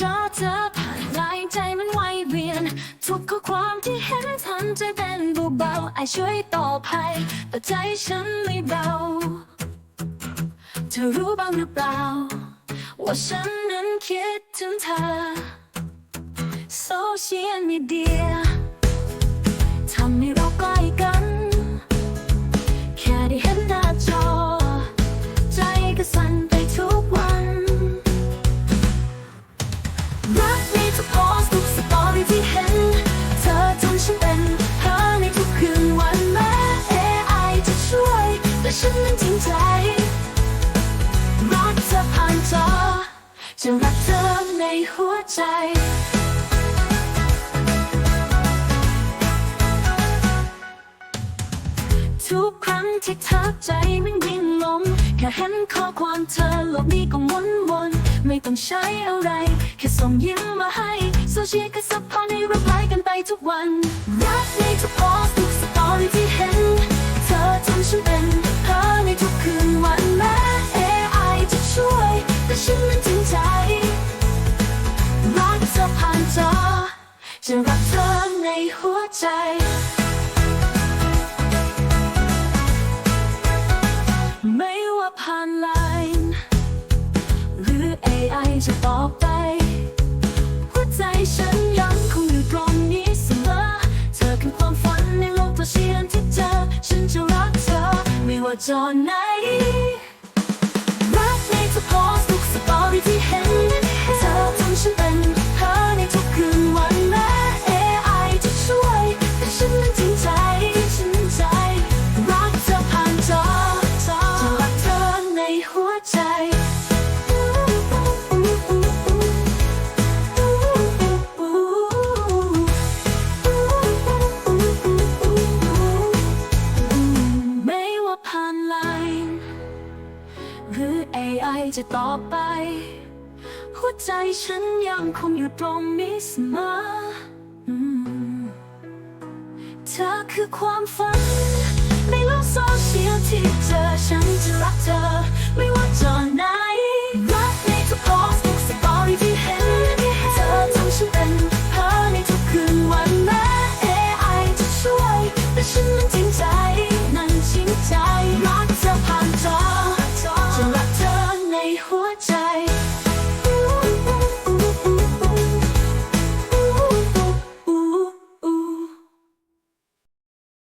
จอเธอผ่านลายใจมันไหวเวียน ทุกข้อความที่เห็นทำใจเต้นเบาๆไอช่วยตอบให้แต่ใจฉันไม่เบาเธอรู้บ้างหรือเปล่า ว่าฉันนั้นคิดถึงเธอโซเชียลมีเดีย จริงใจ รักเธอผ่านจอจะรักเธอในหัวใจทุกครั้งที่ทักใจมันยิ่งลงแค่เห็นข้อความเธอโลกนี้ก็วนวนไม่ต้องใช้อะไร แค่ส่งยิ้มมาให้โซเชียลก็ซัพพอร์ให้รับไลกันไปทุกวัน รักในทุกโพส จะรักเธอในหัวใจไม่ว่าผ่านไลน์หรือ AI จะตอบไป หัวใจฉันยังคงอยู่ตรงนี้เสมอ เธอคือความฝันในโลกตัวเชียนที่เจอ ฉันจะรักเธอ ไม่ว่าจอไหน อนไลน์หรือ AI จะต่อไป หัวใจฉันยังคงอยู่ตรงนี้เสมอเธอคือความฝัน ในโลกโซเชียลที่เจอฉันจะรักเธอ ไม่ว่าจอไหนรักในทุกโพสทุกสตอรี่ที่เห็น เธอทำฉันเป็นเธอในทุกคืนวันแม้ AI จะช่วย แต่ฉันมันจริง